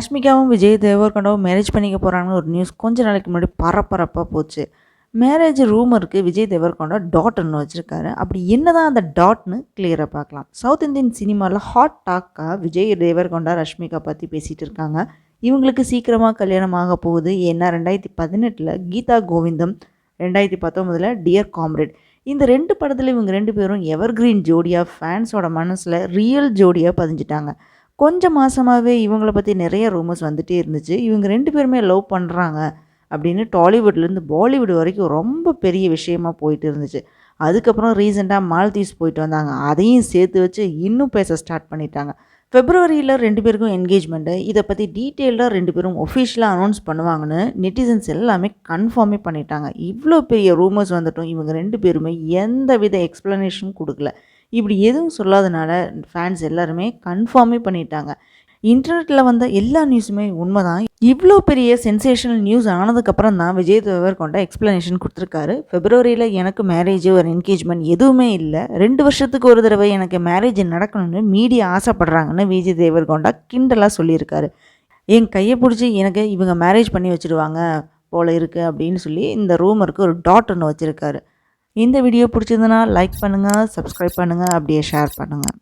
ரஷ்மிகாவும் Vijay தேவர்கொண்டாவும் marriage பண்ணிக்க போகிறாங்கன்னு ஒரு நியூஸ் கொஞ்ச நாளைக்கு முன்னாடி பரபரப்பாக போச்சு. மேரேஜ் ரூமருக்கு விஜய் தேவர்கொண்டா டாட்னு வச்சுருக்காரு. அப்படி என்ன தான் அந்த டாட்னு கிளியராக பார்க்கலாம். சவுத் இந்தியன் சினிமாவில் ஹாட் டாக்காக விஜய் தேவர்கொண்டா ரஷ்மிகா பற்றி பேசிகிட்டு இருக்காங்க. இவங்களுக்கு சீக்கிரமாக கல்யாணம் ஆக போகுது. ஏன்னா ரெண்டாயிரத்தி பதினெட்டில் கீதா கோவிந்தம் ரெண்டாயிரத்தி பத்தொம்பதில் டியர் காம்ரேட் இந்த ரெண்டு படத்தில் இவங்க ரெண்டு பேரும் எவர்கிரீன் ஜோடியாக ஃபேன்ஸோட மனசில் ரியல் ஜோடியாக பதிஞ்சிட்டாங்க. கொஞ்சம் மாதமாகவே இவங்களை பற்றி நிறைய ரூமர்ஸ் வந்துகிட்டே இருந்துச்சு. இவங்க ரெண்டு பேருமே லவ் பண்ணுறாங்க அப்படின்னு டாலிவுட்லேருந்து பாலிவுட் வரைக்கும் ரொம்ப பெரிய விஷயமா போயிட்டு இருந்துச்சு. அதுக்கப்புறம் ரீசெண்டாக மால்தீவ்ஸ் போயிட்டு வந்தாங்க. அதையும் சேர்த்து வச்சு இன்னும் பேச ஸ்டார்ட் பண்ணிட்டாங்க. ஃபெப்ரவரியில் ரெண்டு பேருக்கும் என்கேஜ்மெண்ட்டு இதை பற்றி டீட்டெயில்டாக ரெண்டு பேரும் ஒஃபிஷியலாக அனௌன்ஸ் பண்ணுவாங்கன்னு நெட்டிசன்ஸ் எல்லாமே கன்ஃபார்மே பண்ணிட்டாங்க. இவ்வளோ பெரிய ரூமர்ஸ் வந்துட்டும். இவங்க ரெண்டு பேருமே எந்த வித எக்ஸ்ப்ளனேஷனும் கொடுக்கல. இப்படி எதுவும் சொல்லாதனால ஃபேன்ஸ் எல்லாருமே கன்ஃபார்மே பண்ணிட்டாங்க. இன்டர்நெட்டில் வந்த எல்லா நியூஸுமே உண்மை தான் இவ்வளோ பெரிய சென்சேஷனல் நியூஸ் ஆனதுக்கப்புறம் தான் விஜய் தேவர் கொண்ட எக்ஸ்ப்ளனேஷன் கொடுத்துருக்காரு. ஃபெப்ரவரியில் எனக்கு மேரேஜ் ஒரு என்கேஜ்மெண்ட் எதுவுமே இல்லை. ரெண்டு வருஷத்துக்கு ஒரு தடவை எனக்கு மேரேஜ் நடக்கணும்னு மீடியா ஆசைப்படுறாங்கன்னு விஜய் தேவர் கொண்டா கிண்டலாக சொல்லியிருக்காரு. என் கையை பிடிச்சி எனக்கு இவங்க மேரேஜ் பண்ணி வச்சுருவாங்க போல் இருக்குது அப்படின்னு சொல்லி இந்த ரூமருக்கு ஒரு டாட் ஒன்று வச்சுருக்காரு. இந்த வீடியோ பிடிச்சிருந்தனா லைக் பண்ணுங்கள் சப்ஸ்கிரைப் பண்ணுங்கள் அப்படியே ஷேர் பண்ணுங்கள்